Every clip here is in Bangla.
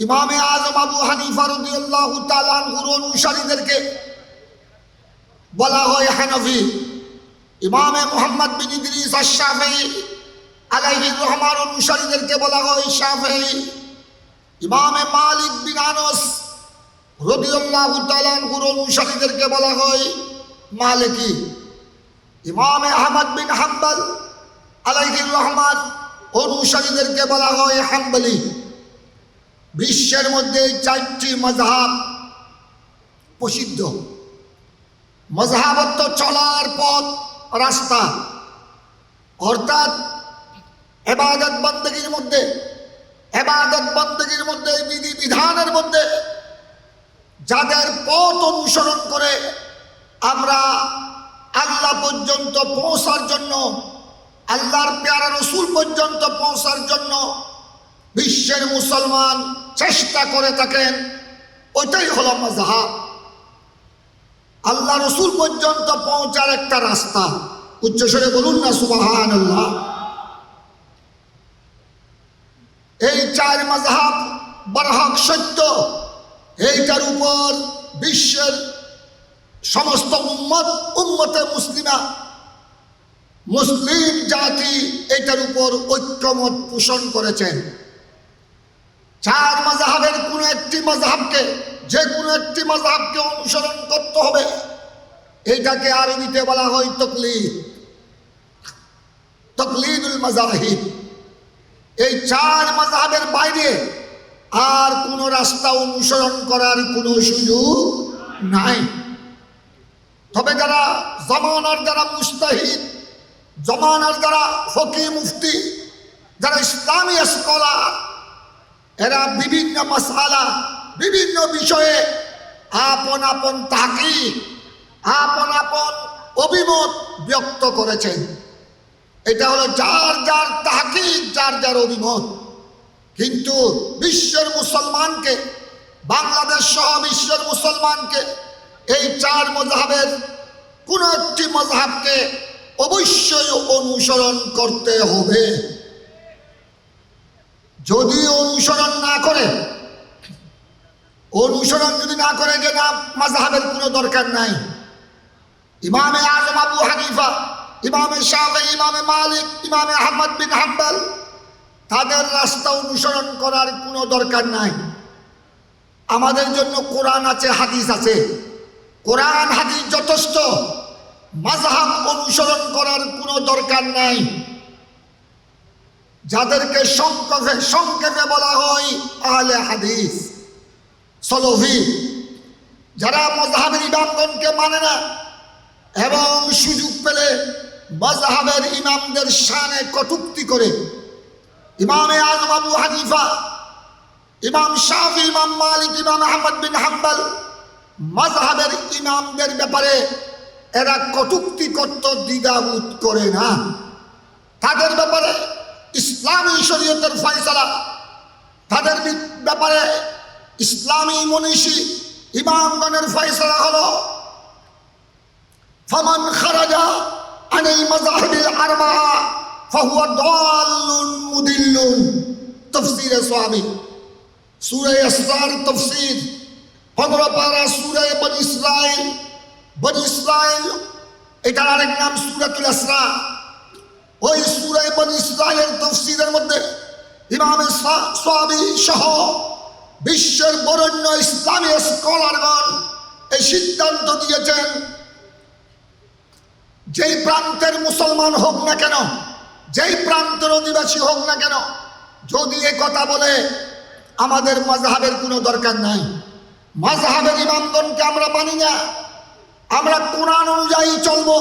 ইমামে আজম আবু হানিফা রাদিয়াল্লাহু তাআলা আনহুর অনুসারীদেরকে বলা হয় হানফি ইমামে মোহাম্মদ বিন ইদ্রিস আশ-শাফিঈ আলাইহির রহমান অনুসারীদেরকে বলা হয়, শাফিঈ। ইমামে মালিক বিন আনস রাদিয়াল্লাহু তাআলা আনহুর অনুসারীদেরকে বলা হয়, মালিকি। ইমামে আহমদ বিন হাম্বল আলাইহির রহমান অনুসারীদেরকে বলা হয়, হাম্বলি। বিশ্বের মধ্যে চারটি মজহাব প্রসিদ্ধ। মজহাবত্ব চলার পথ, রাস্তা। অর্থাৎ এবাদত বন্দগীর মধ্যে, এবাদত বন্দগীর মধ্যে বিধি বিধানের মধ্যে যাদের পথ অনুসরণ করে আমরা আল্লাহ পর্যন্ত পৌঁছার জন্য, আল্লাহর পেয়ারা রসুল পর্যন্ত পৌঁছার জন্য বিশ্বের মুসলমান চেষ্টা করে থাকেন। ওইটাই হলো মজাহাব আল্লাহ রসুল পর্যন্ত পৌঁছার একটা রাস্তা। উচ্চস্বরে বলুন না সুবাহান এই চার মজাহাব বরহক সত্য। এইটার উপর বিশ্বের সমস্ত উম্মত, উম্মতে মুসলিমা। মুসলিম জাতি এটার উপর ঐক্যমত পোষণ করেছেন। চার মজাহাবের কোনো একটি মজাহাবকে যে কোনো একটি মজাহাবকে অনুসরণ করতে হবে। এটাকে আরবিতে বলা হয় তকলিদ। তকলিদুল মজাহিদ এই চার মজাহাবের বাইরে আর কোনো রাস্তা অনুসরণ করার কোনো সুযোগ নাই। তবে যারা জমানার যারা মুস্তাহিদ, জমানার যারা ফকি মুফতি, যারা ইসলামী স্কলার এরা বিভিন্ন মশালা, বিভিন্ন বিষয়ে আপন আপন তাকি আপন আপন অভিমত ব্যক্ত করেছেন। এটা হলো যার যার তাকি যার যার অভিমত। কিন্তু বিশ্বের মুসলমানকে, বাংলাদেশ সহ বিশ্বের মুসলমানকে এই চার মজাহের কোন একটি মজাহকে অবশ্যই অনুসরণ করতে হবে। যদি অনুসরণ না করে অনুসরণ যদি না করে যে না মাজাহাবের কোনো দরকার নাই। ইমামে আজম আবু হানিফা, ইমামে শাহে ইমামে মালিক, ইমামে আহমদ বিন হাম্বল, তাদের রাস্তা অনুসরণ করার কোনো দরকার নাই। আমাদের জন্য কোরআন আছে, হাদিস আছে। কোরআন, হাদিস যথেষ্ট। মাঝহাব অনুসরণ করার কোনো দরকার নাই। যাদেরকে সংক্ষেপে সংক্ষেপে বলা হয় আহলে হাদিস সলভি যারা মজাহাবের ইমামগণকে মানে না, এবং সুযোগ পেলে মজাহাবের ইমামদের শানে কটুক্তি করে। ইমামে আজম আবু হানিফা, ইমাম শাফি, ইমাম মালিক, ইমাম আহমদ বিন হাম্বল মজহাবের ইমামদের ব্যাপারে এরা কটুক্তি করত, দ্বিধাবোধ করে না। তাদের ব্যাপারে ইসলামী শরীয়তের ফয়সালা। তাদের ব্যাপারে ইসলামী মনীষী ইমামগণের ফয়সালা হলো, ফমান খারাজা আনিল মাযাহিবিল আরবা ফাহুয়া দাল্লুন মুদিল্লুন। তাফসীরে সাহাবী সূরা ইসরার তাফসীর, পনেরো পারা সূরা বনি ইসরাইল বনি ইসরাইল এটার আরেক নাম সূরাতুল ইসরা ওই সূরা বনি ইসরাইলের তাফসীরের মধ্যে ইমামে সাহাবী সহ বিশ্বের বরেণ্য ইসলামী স্কলারগণ এই সিদ্ধান্ত দিয়েছেন যেই প্রান্তের মুসলমান হোক না কেন, যেই প্রান্তের অধিবাসী হোক না কেন, যদি এ কথা বলে, আমাদের মজাহাবের কোনো দরকার নাই। মজাহাবের ইমামগণকে আমরা মানি না। আমরা কোরআন অনুযায়ী চলবো,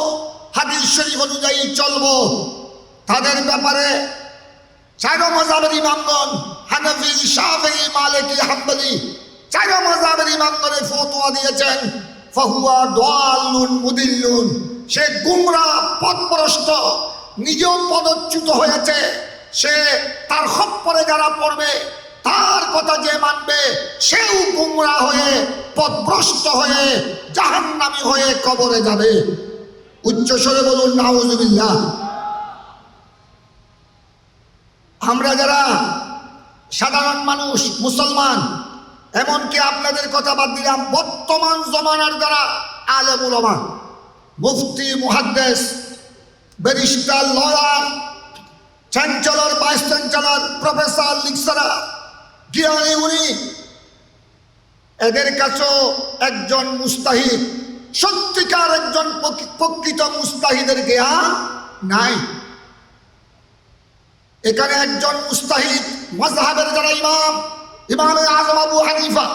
হাদিস শরীফ অনুযায়ী চলবো। তাদের ব্যাপারে চারো মজাবের ইমামগণ, হানফি, শাফি, মালিকি, হাম্বলি চারো মজাবের ইমামগণে ফতোয়া দিয়েছেন। ফাহুয়া দাল্লুন মুদিল্লুন। সে গুমরা পথভ্রষ্ট নিজেও পদচ্যুত হয়েছে। সে তার খপ্পরে যারা পড়বে, তার কথা যে মানবে, সেও গুমরা হয়ে পথভ্রষ্ট হয়ে, জাহান্নামী হয়ে কবরে যাবে। উচ্চ স্বরে বলুন নাউজুবিল্লাহ আমরা যারা সাধারণ মানুষ, মুসলমান, এমনকি আপনাদের কথা বাদ দিলাম, বর্তমান জমানার দ্বারা আলেম উলামা মুফতি, মুহাদ্দেস, barrister, lawyer, chancellor, vice chancellor, professor, lecturer জ্ঞানী উনি, এদের কাছেও একজন মুস্তাহিদ, সত্যিকার একজন প্রকৃত মুস্তাহিদের জ্ঞান নাই। এখানে একজন মুস্তাহিদ মজহাবের যারা ইমাম ইমাম আজম আবু হানিফা,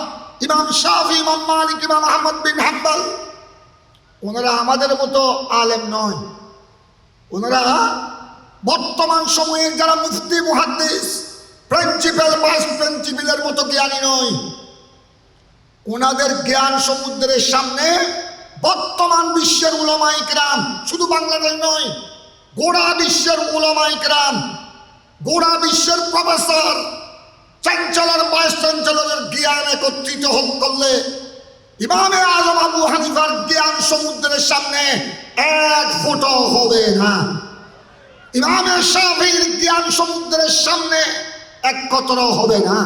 ইমাম শাফি, ইমাম মালিক, ইমাম আহমদ বিন হাম্বল, ওনারা আমাদের মতো আলেম নয়। ওনারা বর্তমান সময়ের যারা মুফতি, মুহাদ্দিস, প্রিন্সিপাল, ভাইস প্রিন্সিপালের মতো জ্ঞানী নয়। ওনাদের জ্ঞান সমুদ্রের সামনে বর্তমান বিশ্বের উলামাই গ্রাম শুধু বাংলাদেশ নয়, গোড়া বিশ্বের উলামাই গ্রাম গোড়া বিশ্বের প্রফেসর চ্যান্সেলর ভাইস চ্যান্সেলরের জ্ঞান একত্রিত হোক করলে ইমামে আজম আবু হানিফার জ্ঞান সমুদ্রের সামনে এক ফুটো হবে না। ইমামে শাফির জ্ঞান সমুদ্রের সামনে এক কতরও হবে না।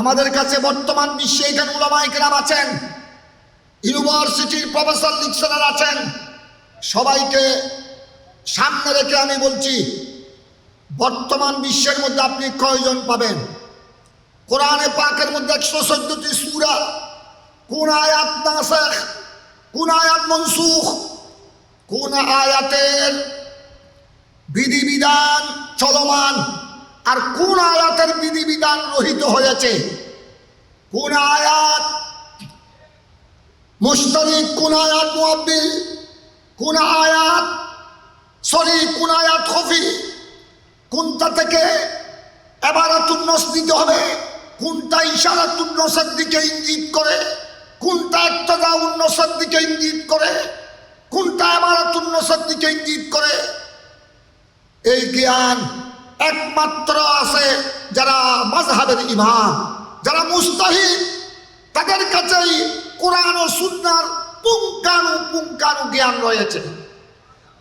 আমাদের কাছে বর্তমান বিশ্বে এখানে উলামাই কেরাম আছেন, ইউনিভার্সিটির প্রফেসর লেকচারার আছেন। সবাইকে সামনে রেখে আমি বলছি বর্তমান বিশ্বের মধ্যে আপনি কয়জন পাবেন? কোরআনে পাকের মধ্যে একশো চোদ্দটি সুরা। কোন আয়াত নাসেখ, কোন আয়াত মনসুখ, কোন আয়াতের বিধিবিধান চলমান, আর কোন আয়াতের বিধিবিধান রহিত হয়েছে? কোন আয়াত মুশতারিক, কোন আয়াত মুআব্বিল, কোন আয়াত সরি, কোন আয়াত খফি কোনটা থেকে এবার এবারাতুন্নস দিতে হবে? কোনটা ইশারাতুন্নসের দিকে ইঙ্গিত করে? কোনটা একটা উন্নসের দিকে ইঙ্গিত করে? কোনটা এবারাতুন্নসের দিকে ইঙ্গিত করে? এই জ্ঞান একমাত্র আছে যারা মাজহাবের ইমাম, যারা মুস্তাহিদ তাদের কাছেই কোরআন ও সুন্নার পুঙ্কানু পুঙ্কানু জ্ঞান রয়েছে।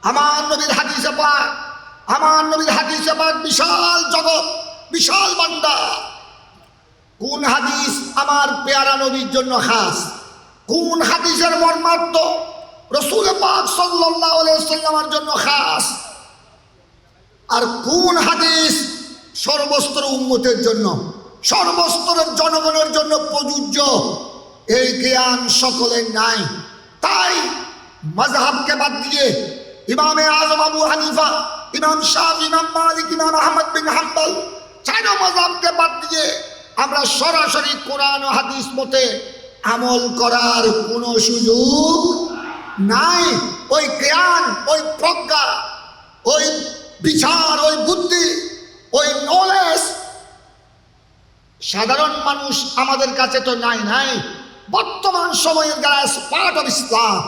আমার নবীর হাদিসে পাক আমার নবীর হাদিসে আমার বিশাল জগৎ, বিশাল বান্দা। কোন হাদিস আমার পেয়ারা নবীর জন্য খাস? কোন হাদিসের মর্মার্থ রসুল পাক আলাইহি সাল্লামের জন্য খাস? আর কোন হাদিস সর্বস্তর উন্মতের জন্য, সর্বস্তরের জনগণের জন্য প্রযোজ্য? এই জ্ঞান সকলের নাই। তাই মজহাবকে বাদ দিয়ে ইমামে আজম আবু হানিফা ইমাম শাহ, ইমাম মালিক, ইমাম আহমদ বিন হাম্বল চাইনা মজহাবকে বাদ দিয়ে আমরা সরাসরি কোরআন হাদিস মতে আমল করার কোনো সুযোগ নাই। ওই জ্ঞান, ওই প্রজ্ঞা, ওই বিচার, ওই বুদ্ধি, ওই নলেজ সাধারণ মানুষ আমাদের কাছে তো নাই নাই। বর্তমান সময়ের যারা expert of Islam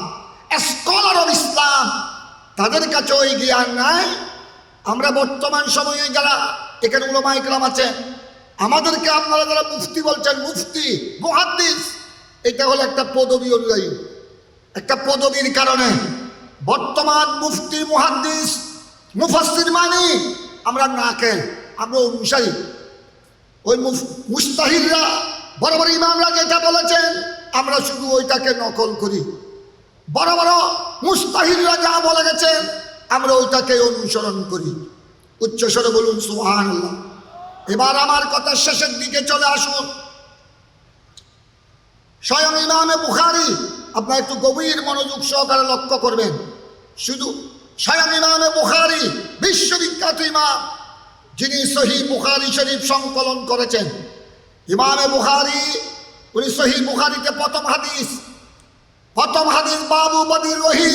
scholar of Islam তাদের কাছে ওই জ্ঞান নাই। আমরা বর্তমান সময়ে যারা এখানে উলমা ইকরাম আছে আমাদেরকে আপনারা যারা মুফতি বলছেন, মুফতি, মুহাদ্দিস, এটা হলো একটা পদবী অনুযায়ী। একটা পদবীর কারণে বর্তমান মুফতি, মুহাদ্দিস, মুফাসসির মানি আমরা নাকেল আমরা অনুসারী। ওই মুস্তাহিদরা, বড় বড় ইমামরা যেটা বলেছেন, আমরা শুধু ওইটাকে নকল করি। বড় বড় মুস্তাহিদরা যা বলে গেছেন আমরা ওইটাকে অনুসরণ করি। উচ্চস্বরে বলুন সুহান এবার আমার কথা শেষের দিকে চলে আসুন। স্বয়ং ইমামে বুখারি, আপনার একটু গভীর মনোযোগ সহকারে লক্ষ্য করবেন। শুধু স্বয়ং ইমামে বুখারি, বিশ্ববিখ্যাত ইমাম, যিনি সহি বুখারি শরীফ সংকলন করেছেন। ইমামে বুখারি, উনি সহি বুখারিতে প্রথম হাদিস। প্রথম হাদিস বাবু বদির রহি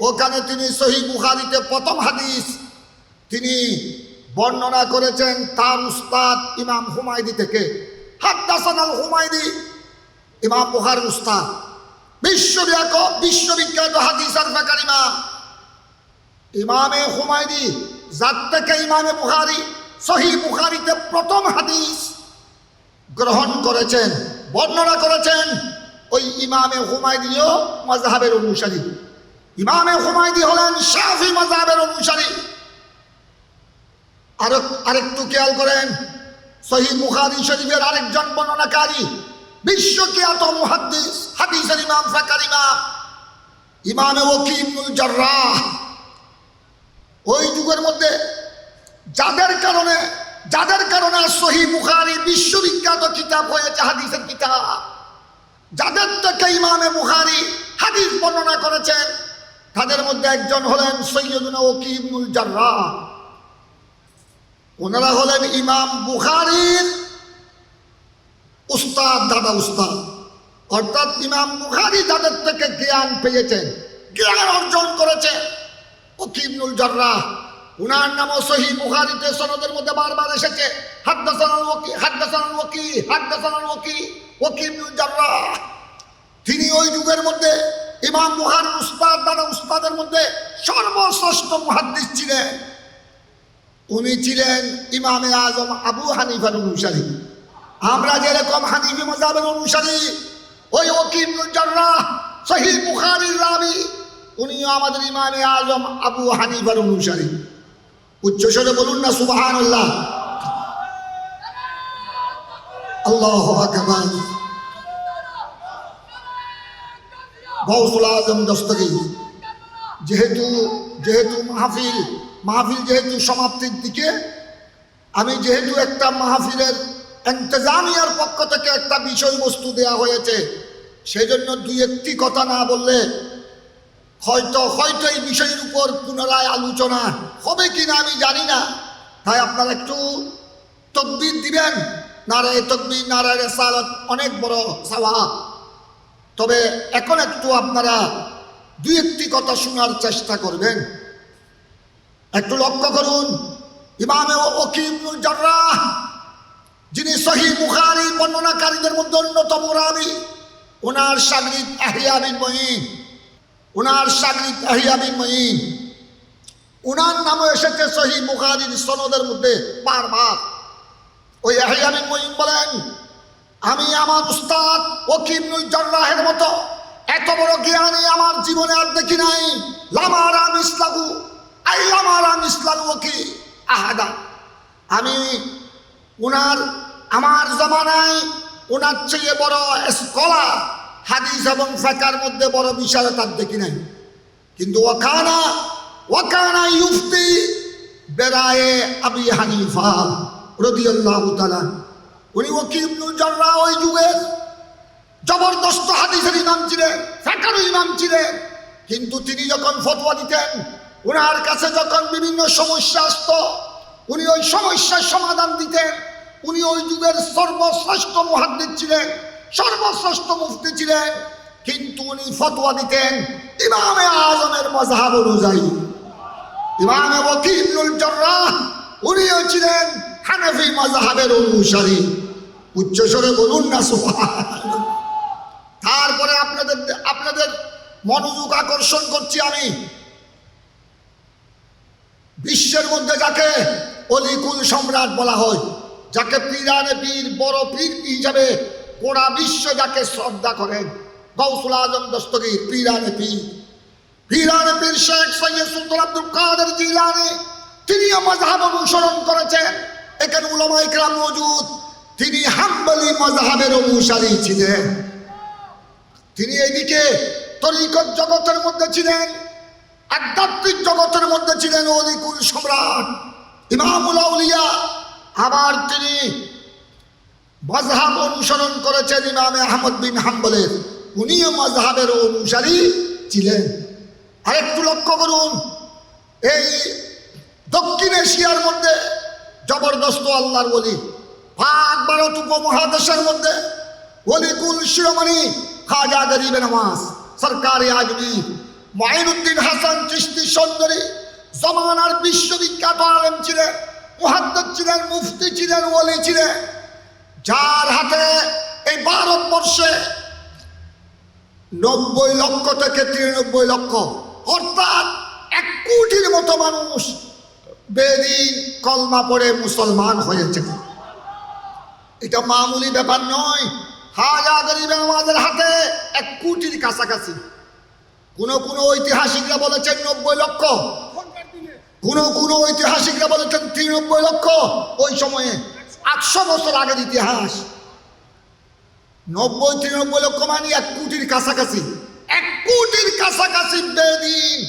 ওখানে তিনি সহি বুখারিতে প্রথম হাদিস। তিনি বর্ণনা করেছেন তার উস্তাদ ইমাম হুমায়দি থেকে। হাদ্দাসান আল হুমায়দি, ইমাম বুখার উস্তাদ। বিশ্বব্যাপক, বিশ্ববিখ্যাত হাদিস আর ফেকার ইমাম ইমামে হুমায়দি যার থেকে ইমামে বুখারি, সহি বুখারিতে প্রথম হাদিস গ্রহণ করেছেন, বর্ণনা করেছেন ওই ইমামে হুমায়দিও মজাহাবের অনুসারী। ইমামে হুমায়দি হলেন শাফি মজাহাবের অনুসারী। আরও আরেকটু খেয়াল করেন সহি বুখারী শরীফের আরেকজন বর্ণনাকারী, বিশ্বখ্যাত মুহাদ্দিস, হাদিসের ইমাম ফাকার ইমাম ইমামে ওকিবুল জার্রাহ। ওই যুগের মধ্যে যাদের কারণে যাদের কারণে সহি বুখারী বিশ্ববিখ্যাত কিতাব হয়েছে, হাদিসের কিতাব। যাদের থেকে ইমামে বুখারী হাদিস বর্ণনা করেছেন তাদের মধ্যে একজন হলেন সৈয়দুনা ওকিবুল জার্রাহ ওনারা হলেন ইমাম বুখারীর উস্তাদ, দাদা উস্তাদ। অর্থাৎ ইমাম বুখারী যাদের থেকে জ্ঞান পেয়েছেন, জ্ঞান অর্জন করেছে ওকিবনুল জার্রাহ উনার নামও সহি বুখারীতে সনদের মধ্যে বারবার এসেছে। হাদ্দাসানাল ওকি হাদ্দাসানাল ওকি হাদ্দাসানাল ওকি ওকিবনুল জার্রাহ তিনি ওই যুগের মধ্যে ইমাম বুখারী উস্তাদ দাদা উস্তাদের মধ্যে সর্বশ্রেষ্ঠ মুহাদ্দিস ছিলেন। উনি ছিলেন ইমামে আজম আবু হানিফার অনুসারী। আমরা যেরকম হানিফি মজাবের অনুসারী, ওই ওকিম রাবি, উনিও আমাদের ইমামে আজম আবু হানিফার অনুসারী। উচ্চস্বরে বলুন না, সুবহানাল্লাহ। আল্লাহ আকবার। গৌসুল আজম দস্তগীর। যেহেতু যেহেতু মাহফিল মাহফিল যেহেতু সমাপ্তির দিকে, আমি যেহেতু একটা মাহফিলের এন্তেজামিয়ার পক্ষ থেকে একটা বিষয়বস্তু দেয়া হয়েছে সেই জন্য দুই একটি কথা না বললে হয়তো হয়তো এই বিষয়ের উপর পুনরায় আলোচনা হবে কি না আমি জানি না। তাই আপনারা একটু তকবির দিবেন। নারায় তকবির নারায় রেসালত, অনেক বড় সাওয়া তবে এখন একটু আপনারা দুই একটি কথা শোনার চেষ্টা করবেন। একটু লক্ষ্য করুন, ইমামে যিনি সহি বুখারী বর্ণনাকারীদের মধ্যে অন্যতম রাবি, ওনার সাগরিদ আহিয়া বিন মঈন, ওনার সাগরিদ আহিয়া বিন মঈন, ওনার নামও এসেছে সহি বুখারীর সনদের মধ্যে বারবার। ওই আহিয়া বিন মঈন বলেন আমি আমার উস্তাদ ওকিমুল জার্রাহের মতো এত বড় জ্ঞানী আমার জীবনে আর দেখি নাই। লামারাম ইসলাগু আই লামারাম ইসলাম ওকি আহাদা। আমি উনার, আমার জমানায় ওনার চেয়ে বড় স্কলার হাদিস এবং ফেকার মধ্যে বড় বিষয় তার দেখি নাই। কিন্তু ওখানা ওখানা ইউফতি বেড়ায়ে আবি হানিফা রদিয়াল্লাহু তাআলা উনি ওকিবনুল জাররা ওই যুগের জবরদস্ত হাদিসের ইমাম ছিলেন ফেকারও ইমাম ছিলেন। কিন্তু তিনি যখন ফতোয়া দিতেন ওনার কাছে যখন বিভিন্ন সমস্যা আসত, উনি ওই সমস্যার সমাধান দিতেন। উনি ওই যুগের সর্বশ্রেষ্ঠ মুহাদ্দিদ ছিলেন, সর্বশ্রেষ্ঠ মুফতি ছিলেন। কিন্তু উনি ফতোয়া দিতেন ইমামে আজমের মজাহাব অনুযায়ী। ইমামে ওকিবনুল জাররাহ উনিও ছিলেন হানাফি মজাহাবের অনুসারী। উচ্চস্বরে বলুন না তারপরে আপনাদের আপনাদের মনোযোগ আকর্ষণ করছি আমি। বিশ্বের মধ্যে যাকে অলিকুল সম্রাট বলা হয়, যাকে পীরানে পীর, বড় পীর হিসাবে গোড়া বিশ্ব যাকে শ্রদ্ধা করেন, গৌসুল আজম দস্তগীর, পীরানে পীর। পীরানে পীর শেখ সৈয়দ সুলতান আব্দুল কাদের জিলানি, তিনিও মজাহাব অনুসরণ করেছেন। এখানে উলামা ইকরাম মজুদ তিনি হাম্বলি মজাহাবের অনুসারী ছিলেন। তিনি এদিকে তরিকত জগতের মধ্যে ছিলেন, আধ্যাত্মিক জগতের মধ্যে ছিলেন অলিকুল সম্রাট, ইমামুল আবার তিনি মজহাব অনুসরণ করেছেন ইমামে আহমদ বিন হাম্বলের। উনিও মজহাবের অনুসারী ছিলেন। আরেকটু লক্ষ্য করুন, এই দক্ষিণ এশিয়ার মধ্যে জবরদস্ত আল্লাহর বলি ভাগ ভারত উপমহাদেশের মধ্যে। অলিকুল শিরোমণি খাজা গরিবে নওয়াজ সরকারি আজমি মাইনুদ্দিন হাসান চিস্তি সুন্দরী, জমানার বিশ্ববিখ্যাত আলেম ছিলেন, মুহাদ্দিস ছিলেন, মুফতি ছিলেন, ওলি ছিলেন। যার হাতে এই ভারতবর্ষে নব্বই লক্ষ থেকে তিরানব্বই লক্ষ, অর্থাৎ এক কোটির মতো মানুষ বেদিন কলমা পড়ে মুসলমান হয়েছে। এটা মামুলি ব্যাপার নয়। হাজা গরিবের আমাদের হাতে এক কোটির কাছাকাছি। কোন কোন ঐতিহাসিকরা বলেছেন নব্বই লক্ষ। কোন কোন ঐতিহাসিকরা বলেছেন তিরানব্বই লক্ষ। ওই সময়ে আটশো বছর আগের ইতিহাস। নব্বই, তিরানব্বই লক্ষ মানে এক কোটির কাছাকাছি। এক কোটির কাছাকাছি বেদিন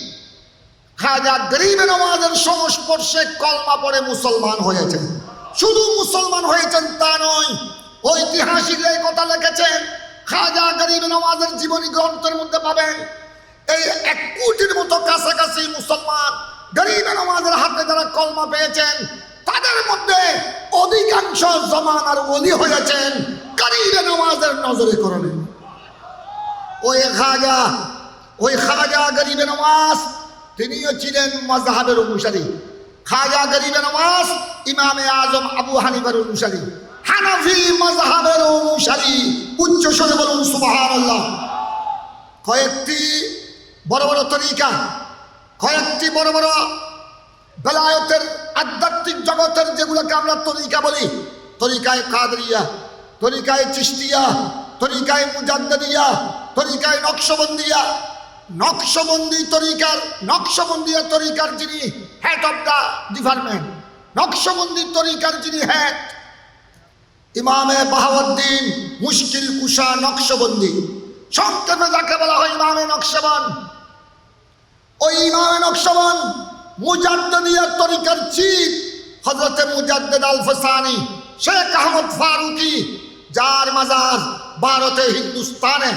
খাজা গরিব নওয়াজের সংস্পর্শে কলমা পড়ে মুসলমান হয়েছেন শুধু মুসলমান হয়েছেন তা নয় ঐতিহাসিকরা এই কথা লিখেছেন খাজা গরিব নওয়াজের জীবনী গ্রন্থের মধ্যে পাবেন। এই এক কোটির মতো কাছাকাছি মুসলমান গরিব নওয়াজের হাতে যারা কলমা পেয়েছেন, তাদের মধ্যে অধিকাংশ জমানার অলি হয়েছেন গরিব নওয়াজের নজরে করণে ওই খাজা ওই খাজা গরিবে নওয়াজ, তিনিও ছিলেন মজাহাবের অনুসারী। খাজা গরিবে নওয়াজ ইমামে আজম আবু হানিফার অনুসারী। হানাফি মজাহাবের অনুসারী। উচ্চ স্বরে বলুন, সুবহানাল্লাহ। কয়েকটি বড় বড় তরিকা, কয়েকটি বড় বড় বেলায়তের আধ্যাত্মিক জগতের যেগুলোকে আমরা তরিকা বলি। তরিকায় কাদরিয়া, তরিকায় চিস্তিয়া তরিকায় মুজাদ্দিয়া তরিকায় নকশবন্দিয়া নকশবন্দি তরিকার, নকশবন্দিয়া তরিকার যিনি হেড অব দ্য ডিপার্টমেন্ট নকশবন্দি তরিকার যিনি হেড ইমামে বাহাউদ্দিন মুশকিল কুশা নকশবন্দি। সংক্ষেপে যাকে বলা হয় ইমামে নকশবন। ওই ইমামে নকশবন মুজাদ্দিয়ার তরিকার চিফ হজরতে মুজাদ্দিদ আল ফসানি শেখ আহমদ ফারুকি, যার মাজার ভারতে, হিন্দুস্তানে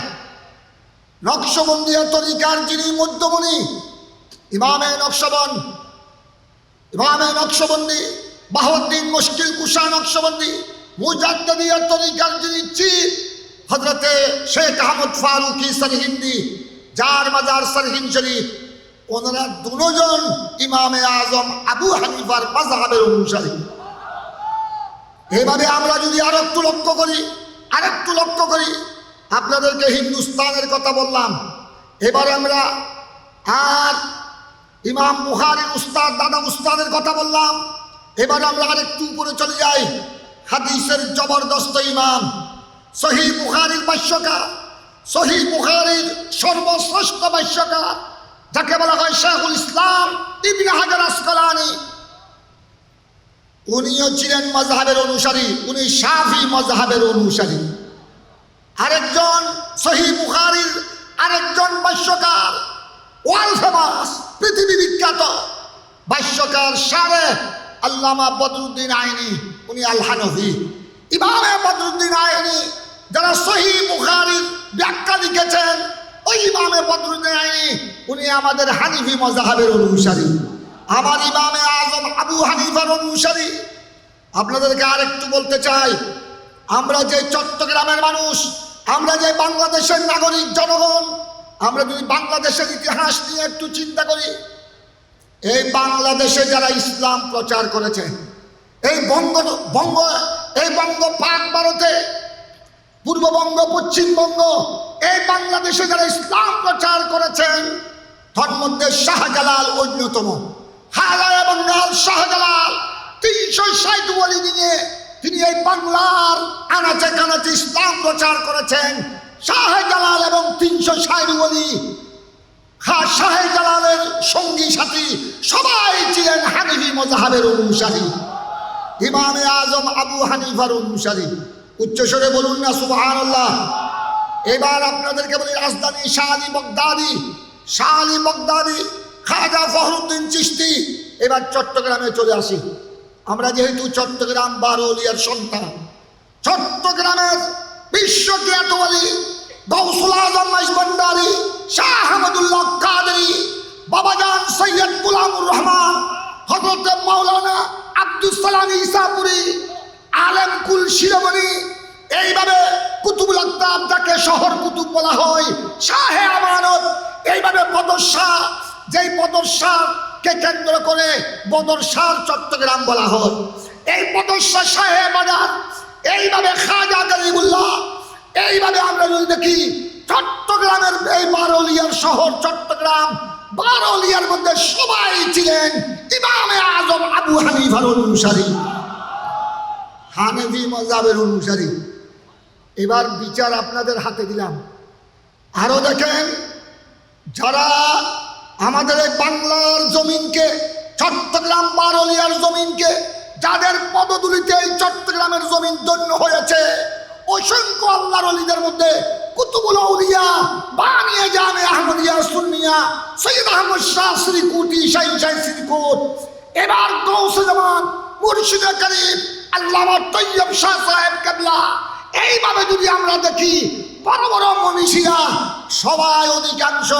নকশবন্দিয়া তরিকার যিনি মধ্যমণি, ইমামে নকশবন ইমামে নকশবন্দি বাহাউদ্দিন মুশকিল কুশা নকশবন্দি মুজাদ্দিয়া তরিকার যিনি চিফ হজরতে শেখ আহমদ ফারুকি সরহিন্দি, যার মাজার সরহিন শরীফ, ওনারা দুজন ইমামে আজম আবু হানিফার মাযহাবের অনুসারী। এভাবে আমরা যদি আর একটু লক্ষ্য করি আর একটু লক্ষ্য করি আপনাদেরকে হিন্দুস্তানের কথা বললাম। এবার আমরা আর ইমাম বুহারির উস্তাদ, দাদা উস্তাদের কথা বললাম। এবার আমরা আর একটু উপরে চলে যাই। হাদিসের জবরদস্ত ইমাম। সহি বুখারির ভাষ্যকার, সহি বুখারির সর্বশ্রেষ্ঠ ভাষ্যকার, যাকে বলা হয় শেখুল ইসলাম ইবনে হাজার আসকালানি। উনিও ছিলেন মজাহাবের অনুসারী, উনি শাফি মজাহাবের অনুসারী। আরেকজন সহি আরেকজন ভাষ্যকার ওয়ার্ল্ড ফেমাস পৃথিবী বিখ্যাত। ভাষ্যকার সারে আল্লামা বদরুদ্দিন আইনি, উনি আল হানফি ইমামে বদরুদ্দিন আইনি, যারা সহি ব্যাখ্যা লিখেছেন, ওই ইমামে বদরুদ্দিন আইনি, উনি আমাদের হানিফি মজাহাবের অনুসারী। আমার ইমামে আজম আবু হানিফার অনুসারী। আপনাদেরকে আরেকটু বলতে চাই, আমরা যে চট্টগ্রামের মানুষ আমরা যে বাংলাদেশের নাগরিক জনগণ, আমরা যদি বাংলাদেশের ইতিহাস নিয়ে একটু চিন্তা করি, এই বাংলাদেশে যারা ইসলাম প্রচার করেছে, এই বঙ্গ বঙ্গ, এই বঙ্গ পাক ভারতে পূর্ববঙ্গ পশ্চিমবঙ্গ এই বাংলাদেশে যারা ইসলাম প্রচার করেছেন তার মধ্যে শাহজালাল অন্যতম। হালায় বাঙ্গাল শাহজালাল তিনশো ষাট বলি নিয়ে তিনি এই বাংলার আনাচে কানাচে ইসলাম প্রচার করেছেন। শাহজালাল এবং তিনশো ষাট বলি হ্যাঁ শাহজালালের সঙ্গী সাথী সবাই ছিলেন হানিফি মজাহাবের অনুসারী। ইমামে আজম আবু হানিফার অনুসারী। উচ্চস্বরে বলুন না আল্লাহ এবার আপনাদেরকে বলি, রাজধানী শাহালি বগদাদি। শাহালি বগদাদি খাজা ফখরুদ্দিন চিস্তি এবার চট্টগ্রামে চলে আসি। আমরা যেহেতু চট্টগ্রাম বারোলিয়ার সন্তান, চট্টগ্রামের বিশ্বখ্যাত বলি গৌসুল আজম মাইজবন্ডারি শাহ আহমদুল্লাহ কাদরি, বাবাজান সৈয়দ গুলামুর রহমান হজরত মাওলানা আব্দুল সালাম ইসাপুরি আলেম কুল শিরোমণি, এইভাবে কুতুবুল আক্তাব যাকে শহর কুতুব বলা হয়, শাহে আমানত, এইভাবে বদর শাহ যেই বদর শাহকে কেন্দ্র করে বদর শাহ চট্টগ্রাম বলা হয়। এই বদর শাহ বাজার এইভাবে খাজা গরিবুল্লাহ, এইভাবে আমরা যদি দেখি, চট্টগ্রামের এই বারোলিয়ার শহর চট্টগ্রাম, বারোলিয়ার মধ্যে সবাই ছিলেন ইমামে আজম আবু হানিফার অনুসারী। হানেফি মজাবের অনুসারী। এবার বিচার আপনাদের হাতে দিলাম। আরও দেখেন, যারা আমাদের এই বাংলার জমিনকে, চট্টগ্রাম বারলিয়ার জমিনকে, যাদের পদদুলিতে এই চট্টগ্রামের জমিন ধন্য হয়েছে, অসংখ্য আল্লাহর অলিদের মধ্যে কুতুবুল আউলিয়া বানিয়ে জামে আহমদিয়া সুন্নিয়া, সৈয়দ আহমদ শাহ শ্রীকুটি, শাহ শাহ শ্রীকুট। এবার গৌসে জামান মুর্শিদে করিম, আল্লামা তৈয়ব শাহ সাহেব কেবলা। এইভাবে যদি আমরা দেখি, বড় বড় মনীষীরা সবাই অধিকাংশ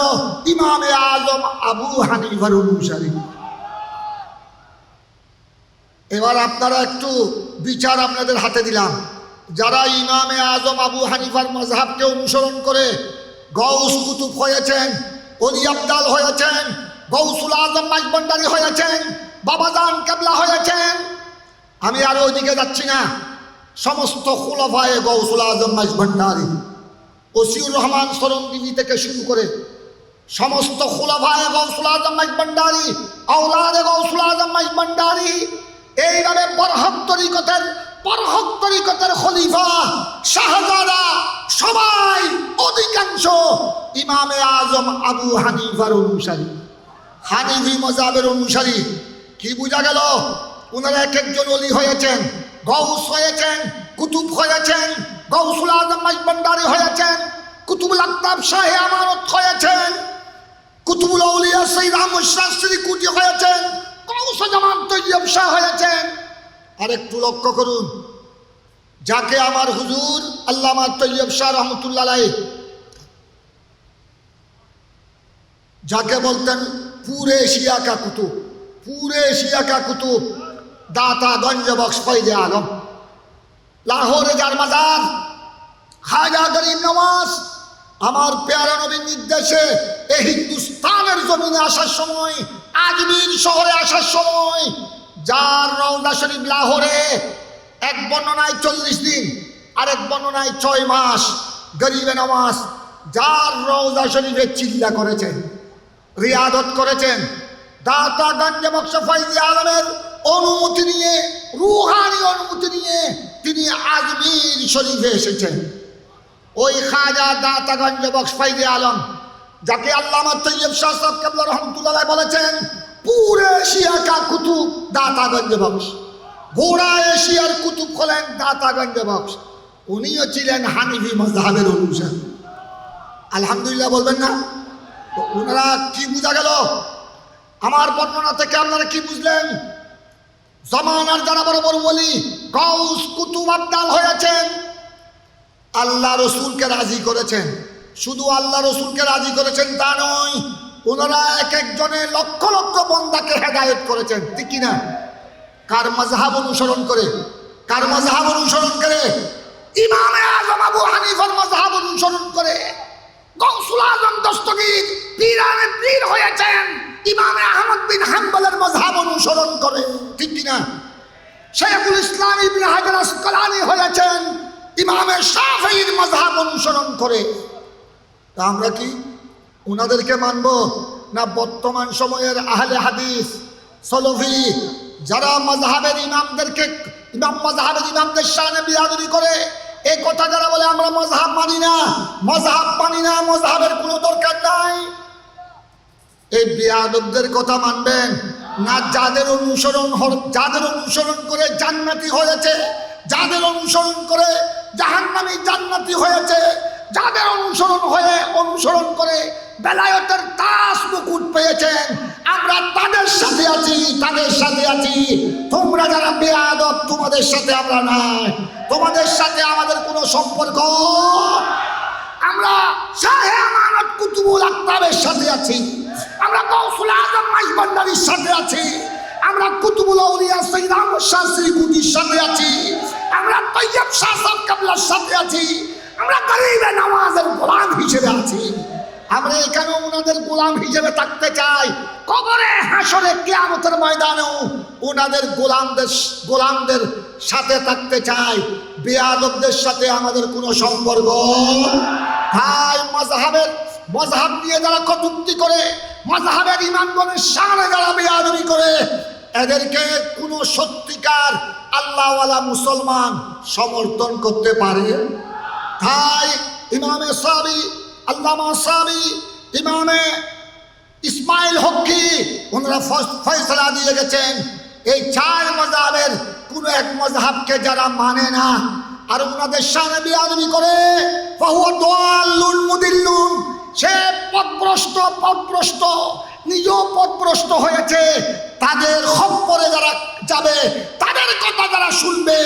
ইমামে আজম আবু হানিফার অনুসারী। এবার আপনারা একটু বিচার আপনাদের হাতে দিলাম। যারা ইমামে আজম আবু হানিফার মজহাবকে অনুসরণ করে গৌস কুতুব হয়েছেন, অলি আবদাল হয়েছেন গৌসুল আজম মাইজবন্ডারি হয়েছেন, বাবাজান কেবলা হয়েছেন, আমি আর ওইদিকে যাচ্ছি না। সমস্ত খুলফায়ে গৌসুল আজম মাইজবন্ডারি ওসিউর রহমান সরঙ্গিনী থেকে শুরু করে সমস্ত খুলাফায় গৌসুল আজম মাইজবন্ডারি আওলাদে গৌসুল আজম মাইজবন্ডারি এইভাবে বরহক তরিকতের বরহক তরিকতের খলিফা, শাহজাদা সবাই অধিকাংশ ইমামে আজম আবু হানিফার অনুসারী। হানিফি মজাবের অনুসারী। কি বোঝা গেল? ওনারা এক একজন অলি হয়েছেন। গৌস হয়েছেন, কুতুব হয়েছেন, গৌসুল আজম মাইজবন্ডারি হয়েছেন, কুতুবুল আক্তাব শাহে আমানত হয়েছেন, কুতুবুল আউলিয়া সৈয়দ আহমদ শাস্ত্রী কুটি হয়েছেন কৌশ জামান তৈয়ব শাহ হয়েছেন। আর একটু লক্ষ্য করুন, যাকে আমার হুজুর আল্লামা তৈয়ব শাহ রহমতুল্লাহ যাকে বলতেন পুরে এশিয়া কা কুতুব, পুরে এশিয়া কা কুতুব। দাতা গঞ্জ বক্স ফৈদে আলম। লাহোরে যার মাজার, খাজা গরিব আমার পেয়ারা নবীর নির্দেশে এই হিন্দুস্তানের জমিনে আসার সময়, আজমির শহরে আসার সময়, যার রওজা শরীফ লাহোরে, এক বর্ণনায় চল্লিশ দিন, আরেক বর্ণনায় ছয় মাস গরিবে নওয়াজ, যার রওজা শরীফে চিল্লা করেছেন, রিয়াদত করেছেন। দাতা গঞ্জ বক্স ফৈজি আলমের অনুমতি নিয়ে, রুহানি অনুমতি নিয়ে তিনি আজমির শরীফে এসেছেন। ওই খাজা দাতাগঞ্জ বক্স ফাইদে আলম, যাকে কেবলা রহমতুল্লাহ বলেছেন, পুরে এশিয়া কা কুতুব দাতাগঞ্জ বক্স। গোড়া এশিয়ার কুতুব হলেন দাতাগঞ্জ বক্স। উনিও ছিলেন হানিফি মজাহের অনুসারী। আলহামদুলিল্লাহ বলবেন না? তো ওনারা কি বোঝা গেল? আমার বর্ণনা থেকে আপনারা কি বুঝলেন? জমানার যারা বড় বড় বলি গৌস কুতুব আবদাল হয়েছেন, আল্লাহ রসুলকে রাজি করেছেন। শুধু আল্লাহ রসুলকে রাজি করেছেন তা নয়, ওনারা এক একজনে লক্ষ লক্ষ বন্দাকে হেদায়ত করেছেন, ঠিক কিনা কার মজাহাব অনুসরণ করে, কার মজাহাব অনুসরণ করে? ইমামে আজম আবু হানিফার মজাহাব অনুসরণ করে। গৌসুল আজম দস্তগীর পীর হয়েছেন, ইমামে অনুসরণ করে ঠিক কিনা? শেখুল ইসলাম ইবনে হাজার আসকালানি হয়েছেন, ইমামে শাফির মজহাব অনুসরণ করে। তা আমরা কি ওনাদেরকে মানব না বর্তমান সময়ের আহলে হাদিস, সলফি, যারা মজহাবের ইমামদেরকে, ইমাম মজহাবের ইমামদের সামনে বিয়াদুরি করে? এই কথা যারা বলে, আমরা মজাহাব মানি না মজাহাব মানি না মজাহের কোনো দরকার নাই। এই বিয়াদবদের কথা মানবেন না যাদের অনুসরণ যাদের অনুসরণ করে জান্নাতি হয়েছে, যাদের অনুসরণ করে জাহান্নামী জান্নাতি হয়েছে, যাদের অনুসরণ হয়ে অনুসরণ করে বেলায়তের তাস মুকুট পেয়েছেন, আমরা তাদের সাথে আছি, তাদের সাথে আছি। তোমরা যারা বেয়াদব তোমাদের সাথে আমরা নাই। তোমাদের সাথে আমাদের কোনো সম্পর্ক আমরা শাহে আমানত কুতুবুল আক্তাবের সাথে আছি। আমরা কৌশল আজম মাইজবান্ডারির সাথে আছি। আমরা কুতুবুল আউলিয়া সৈয়দ আহমদ শাহ শ্রীকুটির সাথে আছি। আমরা তৈয়ব শাহ সাহেব কাবলার সাথে আছি। আমরা গরিবে নামাজের গোলাম হিসেবে আছি। আমরা এখানে ওনাদের গোলাম হিসেবে থাকতে চাই। কবরে হাসরে কেয়ামতের ময়দানেও ওনাদের গোলামদের গোলামদের সাথে থাকতে চাই। বেয়াদবদের সাথে আমাদের কোনো সম্পর্ক ভাই, মজাহাবের মজাহাব নিয়ে যারা কটুক্তি করে, মজাহাবের ইমানগণের সামনে যারা বেয়াদবি করে, এদেরকে কোনো সত্যিকার আল্লাহওয়ালা মুসলমান সমর্থন করতে পারে? তাই ইমামে সাবি, আল্লামা সাবি, ইমামে ইসমাইল হকি, ওনারা ফয়সলা দিয়ে গেছেন। এই চার মজাবের কোন এক মজাহাবকে যারা মানে না, আর ওনাদের সামনে বিয়াদবি করে সে পথভ্রষ্ট পথভ্রষ্ট নিজেও পথভ্রষ্ট হয়েছে। তাদের খপ্পরে যারা যাবে, তাদের কথা যারা শুনবে,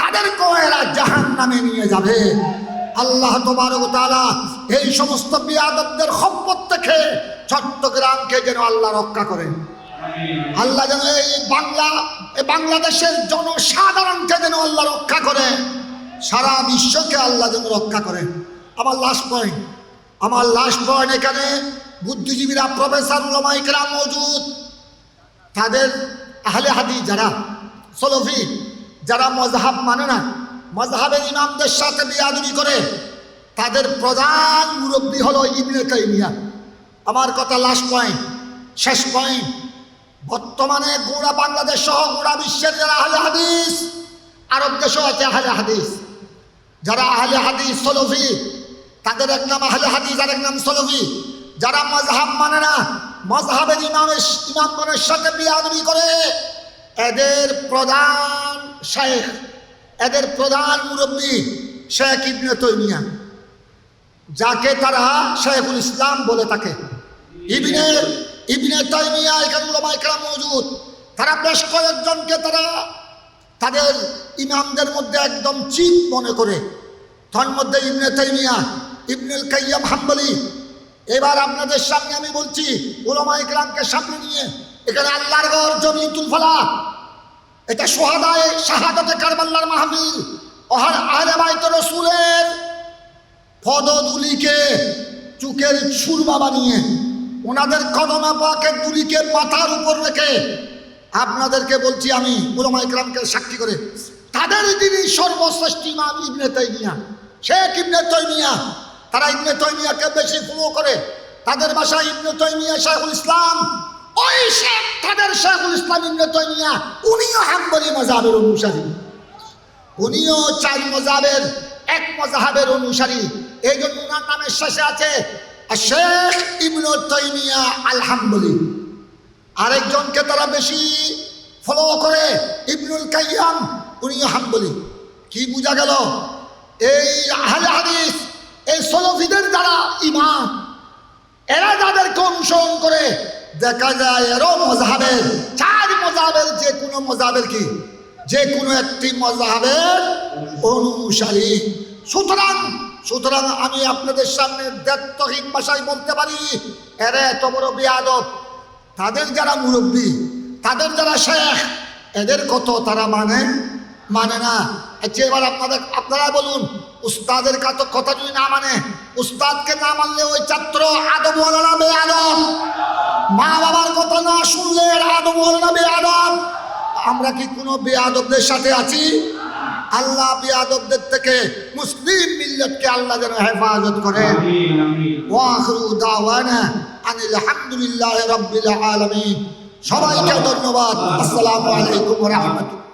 তাদেরকেও এরা জাহান নামে নিয়ে যাবে। আল্লাহ তোমারক তাআলা এই সমস্ত বিয়াদবদের খপ্পর থেকে চট্টগ্রামকে যেন আল্লাহ রক্ষা করেন আল্লাহ যেন এই বাংলা বাংলাদেশের জনসাধারণকে যেন আল্লাহ রক্ষা করে। সারা বিশ্বকে আল্লাহ যেন রক্ষা করেন আবার লাস্ট পয়েন্ট আমার লাস্ট পয়েন্ট এখানে, বুদ্ধিজীবীরা প্রফেসর উলামাইকরা মজুদ, তাদের আহলে হাদি যারা, সলফি, যারা মজাহাব মানে না মজাহাবের ইমামদের সাথে বিয়াদবি করে, তাদের প্রধান মুরব্বী হলো ইবনে তাইমিয়া। আমার কথা লাস্ট পয়েন্ট শেষ পয়েন্ট বর্তমানে গোড়া বাংলাদেশ সহ গোড়া বিশ্বের যারা আহলে হাদিস, আরব দেশও আছে আহলে হাদিস। যারা আহলে হাদিস, সলফি তাদের এক নাম আহলে হাদিস আর এক নাম সলফি যারা মজহাব মানে না মজহাবের ইমামের ইমামগণের সাথে বিয়াদবি করে। এদের প্রধান শেখ এদের প্রধান মুরব্বী শেখ ইবনে তৈমিয়া যাকে তারা শেখুল ইসলাম বলে থাকে। ইবনে ইবনে তাইমিয়া এখানে উলামা ইকরাম মজুদ। তারা বেশ কয়েকজনকে তারা তাদের ইমামদের মধ্যে একদম চিপ মনে করে। তার মধ্যে ইবনে তাইমিয়া ইবনুল কাইয়াম হাম্বলি। এবার আপনাদের সামনে আমি বলছি, উলামা ইকরামকে সামনে নিয়ে, এখানে আল্লাহর গড় জমিতুল ফলা। এটা সোহাদায় শাহাদাতে কারবাল্লার মাহফিল। ওহার আহলে বাইত রসুলের পদদুলিকে চুকের সুরমা বানিয়ে, ওনাদের কদমা পাকের দুলিকে মাথার উপর রেখে আপনাদেরকে বলছি আমি, উলামা ইকরামকে সাক্ষী করে, তাদের যিনি সর্বশ্রেষ্ঠ ইমাম ইবনে তৈমিয়া শেখ ইবনে তৈমিয়া তারা ইবনে তৈমিয়াকে বেশি ফলো করে। তাদের বাসায় ইবনে তৈমিয়া শেখুল ইসলাম। ওই শেখ তাদের শেখুল ইসলাম ইবনে তৈমিয়া উনিও হাম্বলি মজাবের অনুসারী। উনিও চার মজাবের, এক মজাহাবের অনুসারী। এই জন্য ওনার নামের শেষে আছে শেখ ইবনু তৈমিয়া আলহাম্বলি আরেকজনকে তারা বেশি ফলো করে, ইবনুল কাইয়াম, উনিও হাম্বলি। কি বোঝা গেল? এই আহলে হাদিস এই সলফিদের দ্বারা ইমাম এরা যাদেরকে অনুসরণ করে। দেখা যায় এরও মজাবের, চার মজাবের যে কোনো মজাবের কি? যে কোনো একটি মজাবের অনুসারী। সুতরাং সুতরাং আমি আপনাদের সামনে দায়িত্বহীন ভাষায় বলতে পারি, এরা এত বড় বেয়াদব। তাদের যারা মুরব্বী, তাদের যারা শেখ, এদের কত তারা মানে মানে না। আচ্ছা, এবার আপনাদের আপনারা বলুন উস্তাদের কাছে কথা যদি না মানে উস্তাদকে না মানলে ওই ছাত্র আদম বে আদম মা বাবার কথা না শুনলে আদম বে আদম আমরা কি কোনো বেআদবদের সাথে আছি? আল্লাহ বেআদবদের থেকে মুসলিম মিল্লতকে আল্লাহ যেন হেফাজত করে। আলহামদুলিল্লাহ দাওয়ানা আনিল রব্বিল আলামিন। সবাইকে ধন্যবাদ। আসসালামু আলাইকুম ওয়া